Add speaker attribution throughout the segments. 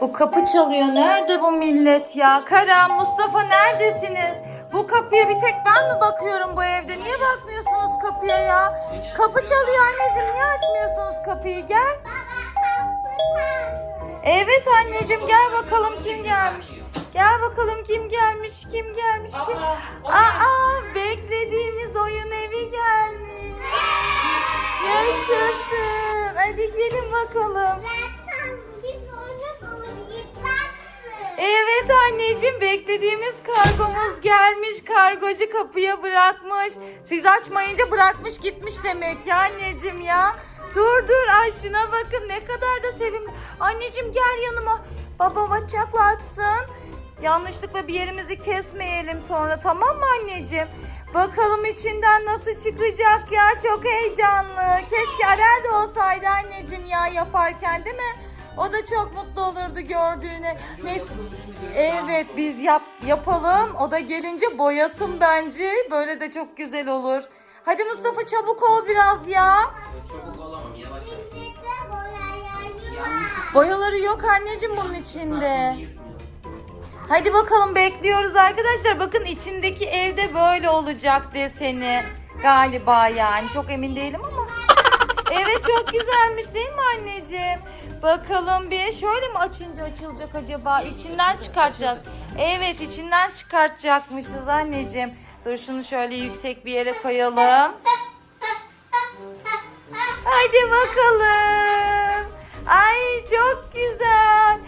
Speaker 1: Bu kapı çalıyor. Nerede bu millet ya? Karan, Mustafa neredesiniz? Bu kapıya bir tek ben mi bakıyorum bu evde? Niye bakmıyorsunuz kapıya ya? Kapı çalıyor anneciğim. Niye açmıyorsunuz kapıyı? Gel. Evet anneciğim gel bakalım kim gelmiş. Gel bakalım kim gelmiş, kim gelmiş, kim? Aa, beklediğimiz oyun evi gelmiş. Yaşasın. Hadi gelin bakalım. Evet anneciğim beklediğimiz kargomuz gelmiş. Kargocu kapıya bırakmış. Siz açmayınca bırakmış gitmiş demek ya anneciğim ya. Dur dur ay şuna bakın ne kadar da sevimli. Anneciğim gel yanıma. Baba bacakla açsın. Yanlışlıkla bir yerimizi kesmeyelim sonra tamam mı anneciğim? Bakalım içinden nasıl çıkacak ya çok heyecanlı. Keşke Arel de olsaydı anneciğim ya yaparken değil mi? O da çok mutlu olurdu gördüğüne. Neyse. Evet biz yap yapalım. O da gelince boyasın bence. Böyle de çok güzel olur. Hadi Mustafa çabuk ol biraz ya.
Speaker 2: Çabuk olamam yavaş.
Speaker 1: Boyaları yok anneciğim bunun içinde. Hadi bakalım bekliyoruz arkadaşlar. Bakın içindeki evde böyle olacak deseni. Galiba yani çok emin değilim ama. Evet çok güzelmiş değil mi anneciğim? Bakalım bir şöyle mi açınca açılacak acaba? İçinden çıkartacağız. Evet içinden çıkartacakmışız anneciğim. Dur şunu şöyle yüksek bir yere koyalım. Hadi bakalım. Ay çok güzel.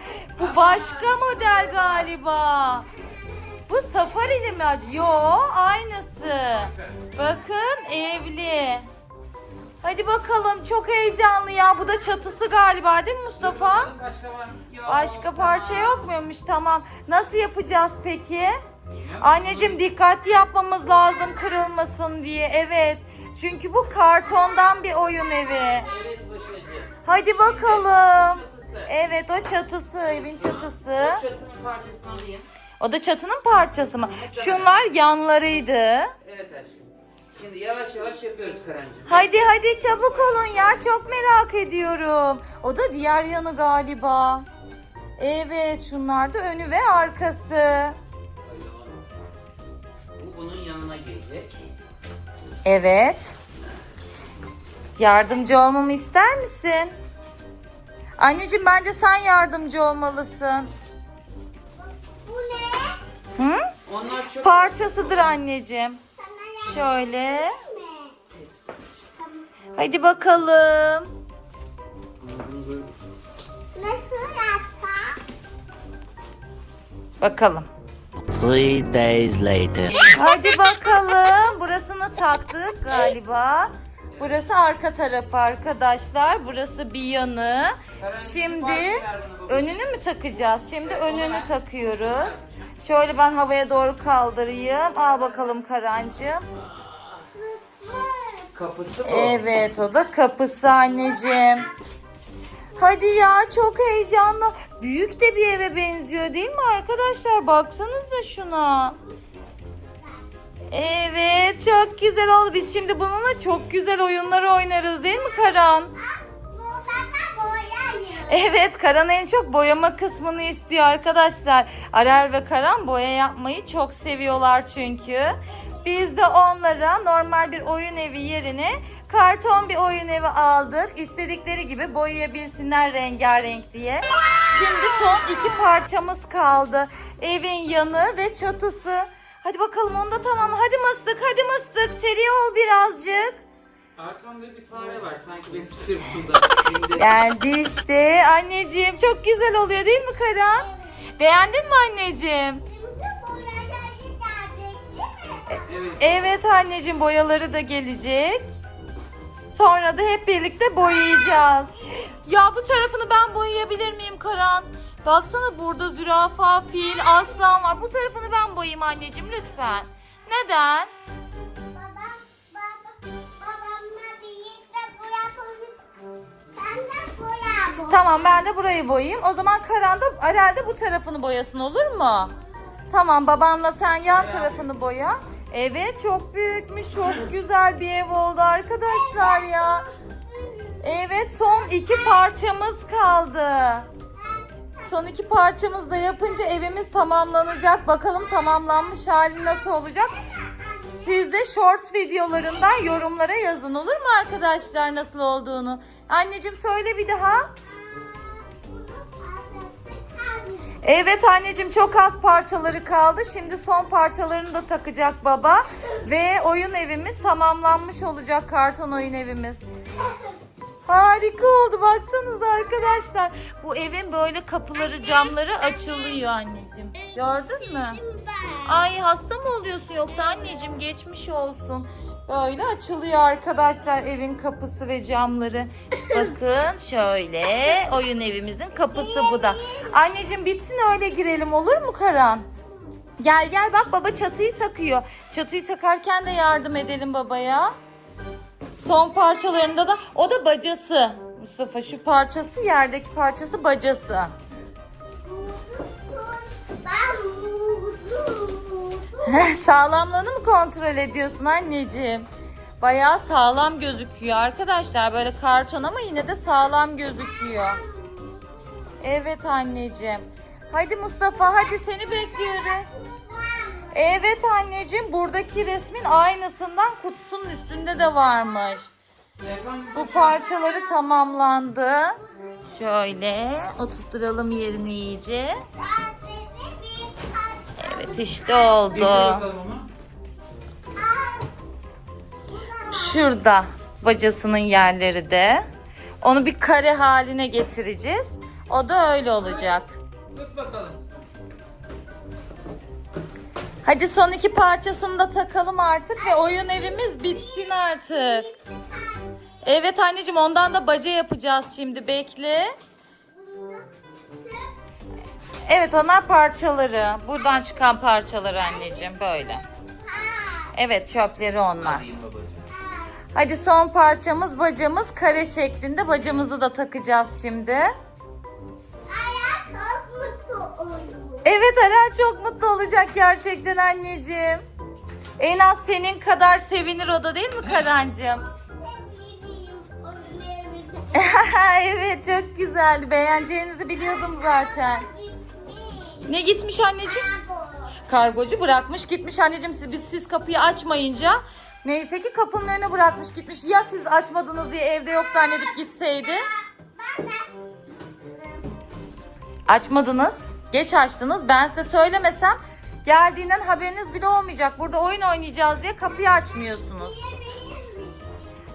Speaker 1: Bu başka model galiba. Bu safarili mi acaba? Yo aynısı. Bakın evli. Hadi bakalım çok heyecanlı ya. Bu da çatısı galiba değil mi Mustafa?
Speaker 2: Başka var? Yok.
Speaker 1: Başka parça yok muymuş? Tamam. Nasıl yapacağız peki? Anneciğim dikkatli yapmamız lazım kırılmasın diye. Evet. Çünkü bu kartondan bir oyun evi.
Speaker 2: Evet başacı.
Speaker 1: Hadi bakalım. Evet o çatısı, evin çatısı.
Speaker 2: Çatının parçasını alayım.
Speaker 1: O da çatının parçası mı? Şunlar yanlarıydı.
Speaker 2: Evet aşkım. Şimdi yavaş yavaş yapıyoruz Karancığım.
Speaker 1: Hadi hadi çabuk olun ya çok merak ediyorum. O da diğer yanı galiba. Evet şunlar da önü ve arkası.
Speaker 2: Bu bunun yanına gelecek.
Speaker 1: Evet. Yardımcı olmamı ister misin? Anneciğim bence sen yardımcı olmalısın. Hı?
Speaker 2: Onlar çok...
Speaker 1: Parçasıdır anneciğim. Şöyle. Hadi bakalım. Bakalım.
Speaker 3: Three days later.
Speaker 1: Hadi bakalım. Burasını taktık galiba. Burası arka tarafı arkadaşlar. Burası bir yanı. Şimdi önünü mü takacağız? Şimdi önünü takıyoruz. Şöyle ben havaya doğru kaldırayım. Al bakalım Karancığım.
Speaker 2: Kapısı bu.
Speaker 1: Evet o da kapısı anneciğim. Hadi ya çok heyecanlı. Büyük de bir eve benziyor değil mi arkadaşlar? Baksanıza şuna. Evet çok güzel oldu. Biz şimdi bununla çok güzel oyunlar oynarız değil mi Karan? Evet Karan en çok boyama kısmını istiyor arkadaşlar. Arel ve Karan boya yapmayı çok seviyorlar çünkü. Biz de onlara normal bir oyun evi yerine karton bir oyun evi aldık. İstedikleri gibi boyayabilsinler rengarenk diye. Şimdi son iki parçamız kaldı. Evin yanı ve çatısı. Hadi bakalım onu da tamam. Hadi mıstık hadi mıstık seri ol birazcık.
Speaker 2: Arkamda bir fare var sanki benim sırtımda.
Speaker 1: Geldi işte. Anneciğim çok güzel oluyor değil mi Karan? Beğendin mi anneciğim?
Speaker 2: evet.
Speaker 1: Evet anneciğim boyaları da gelecek. Sonra da hep birlikte boyayacağız. Ya bu tarafını ben boyayabilir miyim Karan? Baksana burada zürafa, fil, aslan var. Bu tarafını ben boyayayım anneciğim lütfen. Neden? Tamam ben de burayı boyayayım. O zaman Karan da Arel de bu tarafını boyasın olur mu? Tamam babanla sen yan tarafını boya. Evet çok büyükmüş. Çok güzel bir ev oldu arkadaşlar ya. Evet son iki parçamız kaldı. Son iki parçamızı da yapınca evimiz tamamlanacak. Bakalım tamamlanmış hali nasıl olacak? Siz de shorts videolarından yorumlara yazın olur mu arkadaşlar nasıl olduğunu? Anneciğim söyle bir daha. Evet anneciğim çok az parçaları kaldı. Şimdi son parçalarını da takacak baba. Ve oyun evimiz tamamlanmış olacak karton oyun evimiz. Harika oldu baksanıza arkadaşlar. Bu evin böyle kapıları camları açılıyor anneciğim. Gördün mü? Ay hasta mı oluyorsun yoksa anneciğim geçmiş olsun. Böyle açılıyor arkadaşlar evin kapısı ve camları. Bakın şöyle oyun evimizin kapısı bu da. Anneciğim bitsin öyle girelim olur mu Karan? Gel gel bak baba çatıyı takıyor. Çatıyı takarken de yardım edelim babaya. Son parçalarında da o da bacası. Mustafa şu parçası yerdeki parçası bacası. Sağlamlığını mı kontrol ediyorsun anneciğim? Bayağı sağlam gözüküyor arkadaşlar. Böyle karton ama yine de sağlam gözüküyor. Evet anneciğim. Hadi Mustafa hadi seni bekliyoruz. Evet anneciğim buradaki resmin aynısından kutusunun üstünde de varmış. Bu parçaları tamamlandı. Şöyle oturtturalım yerine iyice. Evet işte oldu. Şurada bacasının yerleri de. Onu bir kare haline getireceğiz. O da öyle olacak.
Speaker 2: Tut bakalım.
Speaker 1: Hadi son iki parçasını da takalım artık ve oyun evimiz bitsin artık. Evet anneciğim ondan da baca yapacağız şimdi bekle. Evet onlar parçaları. Buradan çıkan parçaları anneciğim böyle. Evet çöpleri onlar. Hadi son parçamız bacamız kare şeklinde. Bacamızı da takacağız şimdi. Evet Aren çok mutlu olacak gerçekten anneciğim. En az senin kadar sevinir o da değil mi Karancığım? evet çok güzeldi. Beğeneceğinizi biliyordum zaten. Ne gitmiş anneciğim? Kargocu bırakmış gitmiş anneciğim siz, biz siz kapıyı açmayınca. Neyse ki kapının önüne bırakmış gitmiş. Ya siz açmadınız ya evde yok zannedip gitseydi. Açmadınız. Geç açtınız. Ben size söylemesem geldiğinden haberiniz bile olmayacak. Burada oyun oynayacağız diye kapıyı açmıyorsunuz.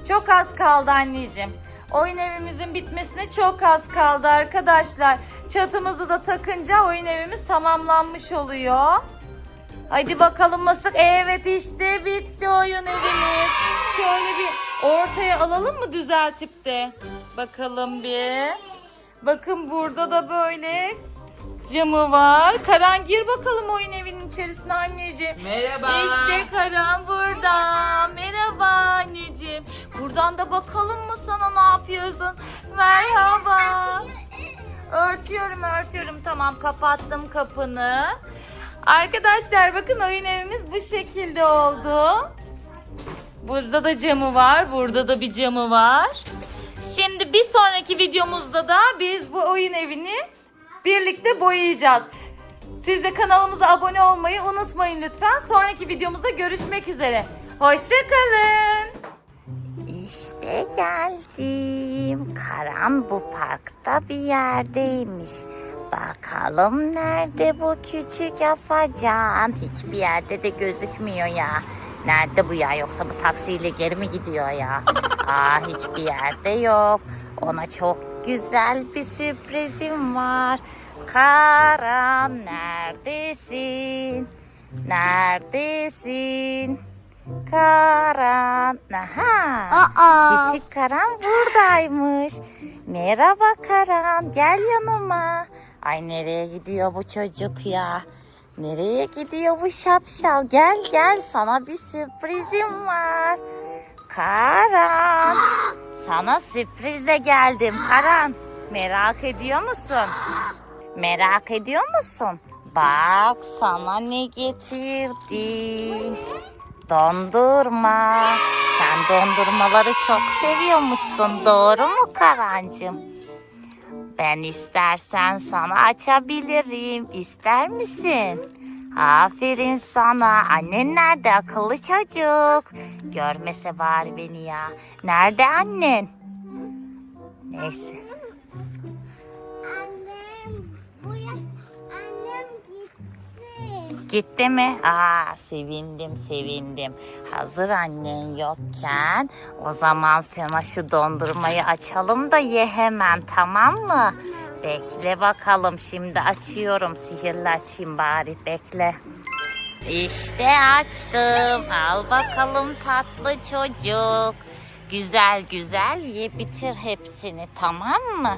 Speaker 1: Çok az kaldı anneciğim. Oyun evimizin bitmesine çok az kaldı arkadaşlar. Çatımızı da takınca oyun evimiz tamamlanmış oluyor. Hadi bakalım mısık. Evet işte bitti oyun evimiz. Şöyle bir ortaya alalım mı düzeltip de? Bakalım bir. Bakın burada da böyle camı var. Karan gir bakalım oyun evinin içerisine anneciğim.
Speaker 2: Merhaba.
Speaker 1: İşte Karan burada. Merhaba anneciğim. Buradan da bakalım mı sana ne yapıyorsun? Merhaba. Örtüyorum örtüyorum tamam kapattım kapını. Arkadaşlar bakın oyun evimiz bu şekilde oldu. Burada da camı var. Burada da bir camı var. Şimdi bir sonraki videomuzda da biz bu oyun evini birlikte boyayacağız. Siz de kanalımıza abone olmayı unutmayın lütfen. Sonraki videomuzda görüşmek üzere. Hoşçakalın.
Speaker 4: İşte geldim. Karan bu parkta bir yerdeymiş. Bakalım nerede bu küçük afacan? Hiçbir yerde de gözükmüyor ya. Nerede bu ya yoksa bu taksiyle geri mi gidiyor ya? Aa hiçbir yerde yok. Ona çok güzel bir sürprizim var. Karan neredesin? Neredesin? Karan. Aha. Küçük Karan buradaymış. Merhaba Karan. Gel yanıma. Ay nereye gidiyor bu çocuk ya? Nereye gidiyor bu şapşal? Gel gel sana bir sürprizim var. Karan. Sana sürprizle geldim Karan. Merak ediyor musun? Merak ediyor musun? Bak sana ne getirdim. Dondurma. Sen dondurmaları çok seviyormuşsun. Doğru mu Karancığım? Ben istersen sana açabilirim. İster misin? Aferin sana. Annen nerede akıllı çocuk? Görmese bari beni ya. Nerede annen? Neyse.
Speaker 5: Annem bu ya annem gitti.
Speaker 4: Gitti mi? Aa sevindim sevindim. Hazır annen yokken o zaman sana şu dondurmayı açalım da ye hemen tamam mı? Bekle bakalım şimdi açıyorum. Sihirli açayım bari bekle. İşte açtım. Al bakalım tatlı çocuk. Güzel güzel ye bitir hepsini tamam mı?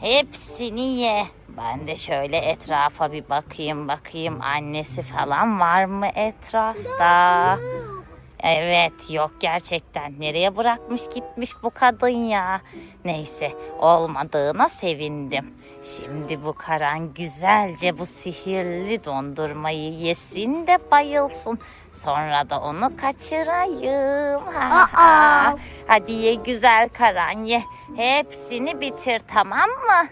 Speaker 4: Hepsini ye. Ben de şöyle etrafa bir bakayım bakayım annesi falan var mı etrafta? Evet yok gerçekten. Nereye bırakmış gitmiş bu kadın ya. Neyse olmadığına sevindim. Şimdi bu Karan güzelce bu sihirli dondurmayı yesin de bayılsın. Sonra da onu kaçırayım. Ha, ha. Hadi ye güzel Karan ye. Hepsini bitir tamam mı?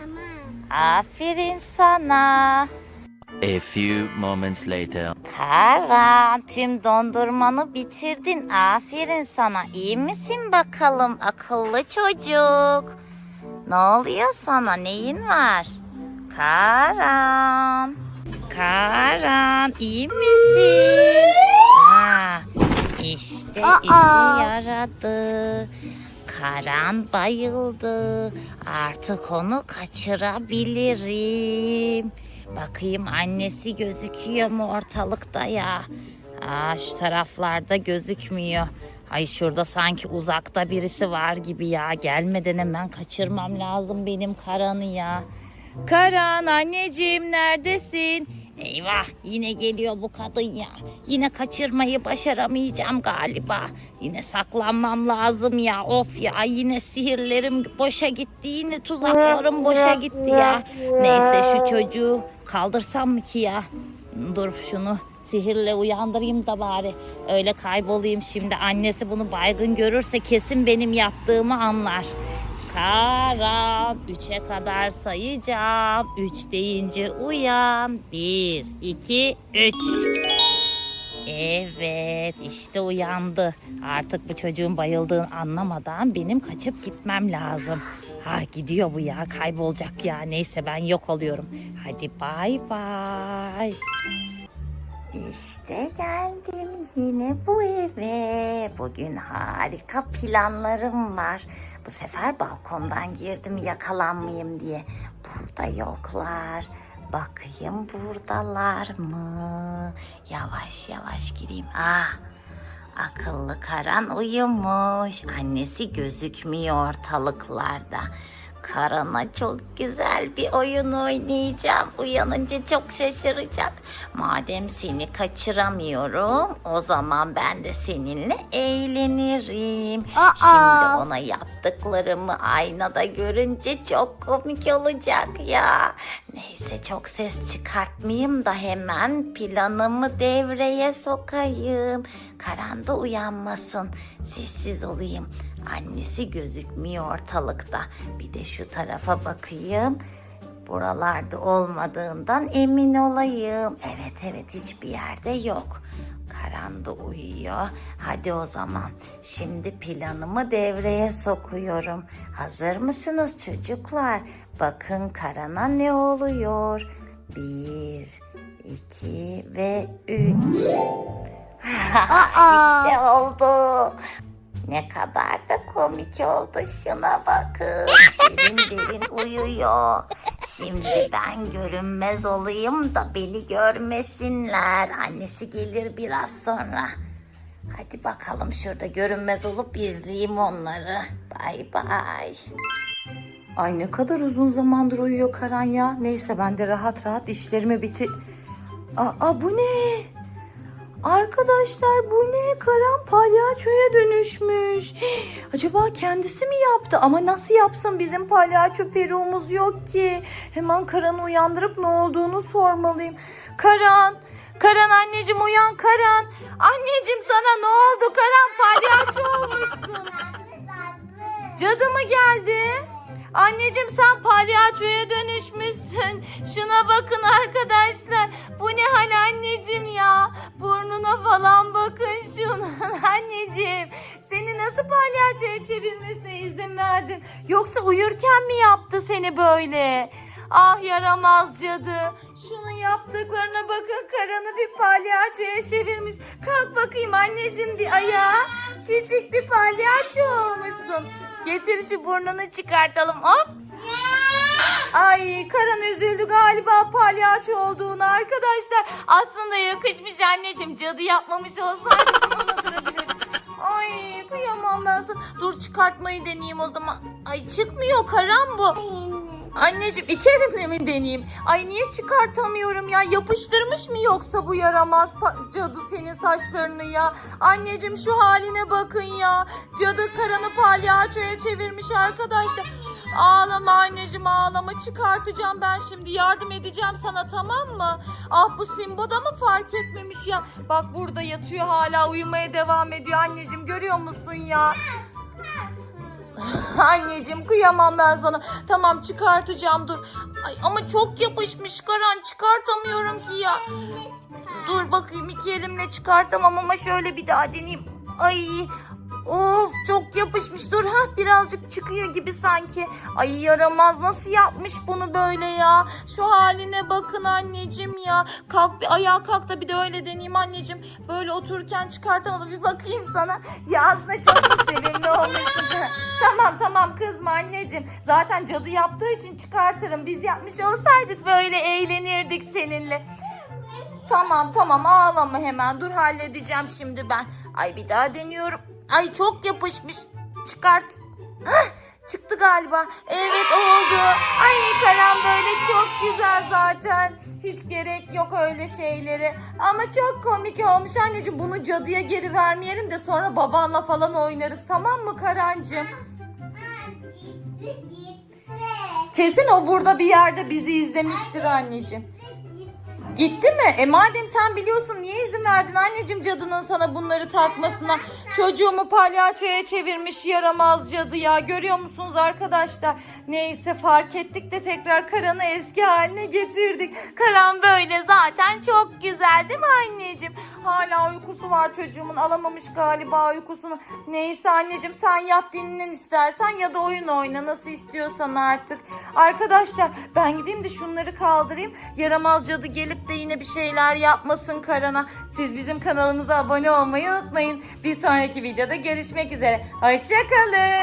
Speaker 5: Tamam.
Speaker 4: Aferin sana.
Speaker 3: A few moments later.
Speaker 4: Karan tüm dondurmanı bitirdin. Aferin sana. İyi misin bakalım akıllı çocuk? Ne oluyor sana? Neyin var? Karan. Karan iyi misin? Ha, işte işe yaradı. Karan bayıldı. Artık onu kaçırabilirim. Bakayım annesi gözüküyor mu ortalıkta ya? Aa, şu taraflarda gözükmüyor. Ay şurada sanki uzakta birisi var gibi ya. Gelmeden hemen kaçırmam lazım benim Karan'ı ya. Karan anneciğim neredesin? Eyvah yine geliyor bu kadın ya. Yine kaçırmayı başaramayacağım galiba. Yine saklanmam lazım ya. Of ya yine sihirlerim boşa gitti. Yine tuzaklarım boşa gitti ya. Neyse şu çocuğu kaldırsam mı ki ya? Dur şunu sihirle uyandırayım da bari. Öyle kaybolayım şimdi. Annesi bunu baygın görürse kesin benim yaptığımı anlar. Karan. Üçe kadar sayacağım. Üç deyince uyan. Bir, iki, üç. Evet işte uyandı. Artık bu çocuğun bayıldığını anlamadan benim kaçıp gitmem lazım. Ha gidiyor bu ya kaybolacak ya. Neyse ben yok oluyorum. Hadi bay bay. İşte geldim yine bu eve. Bugün harika planlarım var. Bu sefer balkondan girdim yakalanmayayım diye. Burada yoklar. Bakayım buradalar mı? Yavaş yavaş gireyim. Ah Akıllı Karan uyumuş. Annesi gözükmüyor ortalıklarda. Karan'a çok güzel bir oyun oynayacağım. Uyanınca çok şaşıracak. Madem seni kaçıramıyorum, o zaman ben de seninle eğlenirim. Şimdi ona yaptıklarımı aynada görünce çok komik olacak ya. Neyse çok ses çıkartmayayım da hemen planımı devreye sokayım. Karan da uyanmasın. Sessiz olayım. Annesi gözükmüyor ortalıkta. Bir de şu tarafa bakayım. Buralarda olmadığından emin olayım. Evet evet hiçbir yerde yok. Karan da uyuyor. Hadi o zaman. Şimdi planımı devreye sokuyorum. Hazır mısınız çocuklar? Bakın Karan'a ne oluyor? Bir, iki ve üç. işte oldu. Ne kadar da komik oldu şuna bakın. Derin derin uyuyor. Şimdi ben görünmez olayım da beni görmesinler. Annesi gelir biraz sonra. Hadi bakalım şurada görünmez olup izleyeyim onları. Bay bay.
Speaker 1: Ay ne kadar uzun zamandır uyuyor Karan ya. Neyse ben de rahat rahat işlerimi bitir... Aa bu ne? Arkadaşlar bu ne? Karan palyaçoya dönüşmüş. Acaba kendisi mi yaptı? Ama nasıl yapsın? Bizim palyaço peruğumuz yok ki. Hemen Karan'ı uyandırıp ne olduğunu sormalıyım. Karan, Karan anneciğim uyan Karan. Anneciğim sana ne oldu? Karan palyaço olmuşsun. Cadı mı geldi? Anneciğim sen palyaçoya dönüşmüşsün. Şuna bakın arkadaşlar. Bu ne hal anneciğim ya? Burnuna falan bakın şunun anneciğim. Seni nasıl palyaçoya çevirmesine izin verdin? Yoksa uyurken mi yaptı seni böyle? Ah yaramaz cadı. Şunun yaptıklarına bakın karanı bir palyaçoya çevirmiş. Kalk bakayım anneciğim bir ayağa. Küçük bir palyaço olmuşsun. Getir şu burnunu çıkartalım hop. Ay Karan üzüldü galiba palyaço olduğunu arkadaşlar. Aslında yakışmış anneciğim cadı yapmamış olsaydı. Ay kıyamam ben sana. Dur çıkartmayı deneyeyim o zaman. Ay çıkmıyor Karan bu. Anneciğim iki elimle mi deneyeyim? Ay niye çıkartamıyorum ya? Yapıştırmış mı yoksa bu yaramaz cadı senin saçlarını ya? Anneciğim şu haline bakın ya. Cadı karanı palyaçoya çevirmiş arkadaşlar. Ağlama anneciğim ağlama çıkartacağım ben şimdi yardım edeceğim sana tamam mı? Ah bu Simbo da mı fark etmemiş ya? Bak burada yatıyor hala uyumaya devam ediyor anneciğim görüyor musun ya? Anneciğim kıyamam ben sana. Tamam çıkartacağım dur. Ay ama çok yapışmış Karan çıkartamıyorum ki ya. Dur bakayım iki elimle çıkartamam ama şöyle bir daha deneyeyim. Ay of çok yapışmış. Dur ha birazcık çıkıyor gibi sanki. Ay yaramaz nasıl yapmış bunu böyle ya. Şu haline bakın anneciğim ya. Kalk bir ayağa kalk da bir de öyle deneyeyim anneciğim. Böyle otururken çıkartamadım bir bakayım sana. Ya aslında çok da sevimli olmuşsun. tamam tamam kızma anneciğim. Zaten cadı yaptığı için çıkartırım. Biz yapmış olsaydık böyle eğlenirdik seninle. Tamam tamam ağlama hemen. Dur halledeceğim şimdi ben. Ay bir daha deniyorum. Ay çok yapışmış. Çıkart. Hah, çıktı galiba. Evet oldu. Ay Karan böyle çok güzel zaten. Hiç gerek yok öyle şeylere. Ama çok komik olmuş anneciğim. Bunu cadıya geri vermeyelim de sonra babanla falan oynarız tamam mı Karancığım? Kesin o burada bir yerde bizi izlemiştir anneciğim. Gitti mi? E madem sen biliyorsun niye izin verdin anneciğim cadının sana bunları takmasına? Çocuğumu palyaçoya çevirmiş yaramaz cadı ya. Görüyor musunuz arkadaşlar? Neyse fark ettik de tekrar Karan'ı eski haline getirdik. Karan böyle zaten çok güzel değil mi anneciğim? Hala uykusu var çocuğumun alamamış galiba uykusunu. Neyse anneciğim sen yat dinlen istersen ya da oyun oyna nasıl istiyorsan artık. Arkadaşlar ben gideyim de şunları kaldırayım. Yaramaz cadı gelip de yine bir şeyler yapmasın Karan'a. Siz bizim kanalımıza abone olmayı unutmayın. Bir sonraki videoda görüşmek üzere. Hoşçakalın.